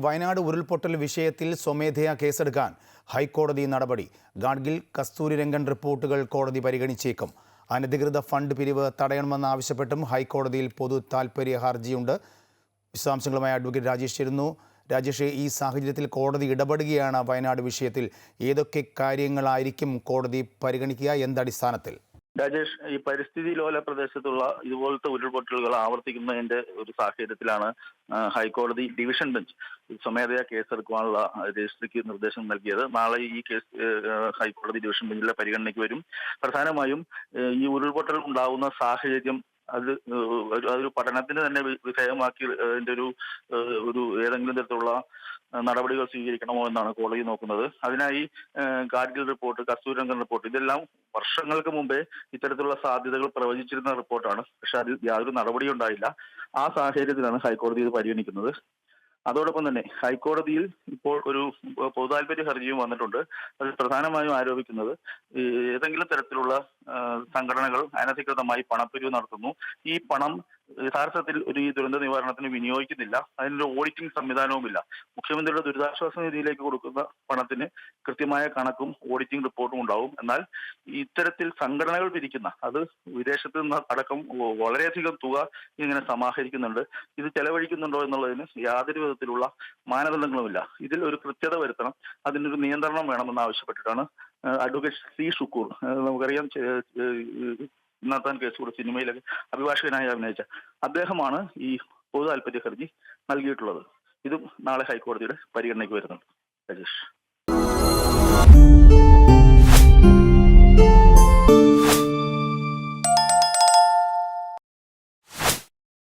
വയനാട് ഉരുൾപൊട്ടൽ വിഷയത്തിൽ സ്വമേധയാ കേസെടുക്കാൻ ഹൈക്കോടതി നടപടി. ഗാഡ്ഗിൽ കസ്തൂരിരംഗൻ റിപ്പോർട്ടുകൾ കോടതി പരിഗണിച്ചേക്കും. അനധികൃത ഫണ്ട് പിരിവ് തടയണമെന്നാവശ്യപ്പെട്ടും ഹൈക്കോടതിയിൽ പൊതു താൽപ്പര്യ ഹർജിയുണ്ട്. വിശദാംശങ്ങളുമായി അഡ്വക്കേറ്റ് രാജേഷ് ചേരുന്നു. രാജേഷ് ഈ സാഹചര്യത്തിൽ കോടതി ഇടപെടുകയാണ് വയനാട് വിഷയത്തിൽ. ഏതൊക്കെ കാര്യങ്ങളായിരിക്കും കോടതി പരിഗണിക്കുക? എന്തടിസ്ഥാനത്തിൽ രാജേഷ് ഈ പരിസ്ഥിതി ലോല പ്രദേശത്തുള്ള ഇതുപോലത്തെ ഉരുൾപൊട്ടലുകൾ ആവർത്തിക്കുന്നതിന്റെ ഒരു സാഹചര്യത്തിലാണ് ഹൈക്കോടതി ഡിവിഷൻ ബെഞ്ച് സ്വമേധയാ കേസെടുക്കുവാനുള്ള രജിസ്ട്രിക്ക് നിർദ്ദേശം നൽകിയത്. നാളെ ഈ കേസ് ഹൈക്കോടതി ഡിവിഷൻ ബെഞ്ചിലെ പരിഗണനയ്ക്ക് വരും. പ്രധാനമായും ഈ ഉരുൾപൊട്ടൽ ഉണ്ടാകുന്ന സാഹചര്യം അത് അതൊരു പഠനത്തിന് തന്നെ വിധേയമാക്കി അതിന്റെ ഒരു ഒരു ഏതെങ്കിലും തരത്തിലുള്ള നടപടികൾ സ്വീകരിക്കണമോ എന്നാണ് കോളേജ് നോക്കുന്നത്. അതിനായി ഗാഡ്ഗിൽ റിപ്പോർട്ട് കസ്തൂരംഗൻ റിപ്പോർട്ട് ഇതെല്ലാം വർഷങ്ങൾക്ക് മുമ്പേ ഇത്തരത്തിലുള്ള സാധ്യതകൾ പ്രവചിച്ചിരുന്ന റിപ്പോർട്ടാണ്. പക്ഷെ അതിൽ യാതൊരു നടപടിയും ഉണ്ടായില്ല. ആ സാഹചര്യത്തിലാണ് ഹൈക്കോടതി ഇത് പരിഗണിക്കുന്നത്. അതോടൊപ്പം തന്നെ ഹൈക്കോടതിയിൽ ഇപ്പോൾ ഒരു പൊതുതാൽപര്യ ഹർജിയും വന്നിട്ടുണ്ട്. അത് പ്രധാനമായും ആരോപിക്കുന്നത് ഈ സംഘടനകൾ അനധികൃതമായി പണപ്പിരിവ് നടത്തുന്നു. ഈ പണം യഥാർത്ഥത്തിൽ ഒരു ഈ ദുരന്ത നിവാരണത്തിന് വിനിയോഗിക്കുന്നില്ല. അതിനൊരു ഓഡിറ്റിംഗ് സംവിധാനവുമില്ല. മുഖ്യമന്ത്രിയുടെ ദുരിതാശ്വാസ നിധിയിലേക്ക് കൊടുക്കുന്ന പണത്തിന് കൃത്യമായ കണക്കും ഓഡിറ്റിംഗ് റിപ്പോർട്ടും ഉണ്ടാവും. എന്നാൽ ഇത്തരത്തിൽ സംഘടനകൾ പിരിക്കുന്ന അത് വിദേശത്ത് നിന്ന് അടക്കം വളരെയധികം തുക ഇങ്ങനെ സമാഹരിക്കുന്നുണ്ട്. ഇത് ചെലവഴിക്കുന്നുണ്ടോ എന്നുള്ളതിന് യാതൊരു വിധത്തിലുള്ള മാനദണ്ഡങ്ങളുമില്ല. ഇതിൽ ഒരു കൃത്യത വരുത്തണം. അതിനൊരു നിയന്ത്രണം വേണമെന്ന് ആവശ്യപ്പെട്ടിട്ടാണ് അഡ്വക്കേറ്റ് സി ഷുക്കൂർ. നമുക്കറിയാം നടത്താൻ കേസ് കൂടെ സിനിമയിലൊക്കെ അഭിഭാഷകനായി അഭിനയിച്ച അദ്ദേഹമാണ് ഈ പൊതു താല്പര്യ ഹർജി നൽകിയിട്ടുള്ളത്. ഇതും നാളെ ഹൈക്കോടതിയുടെ പരിഗണനയ്ക്ക് വരുന്നുണ്ട്. രാജേഷ്.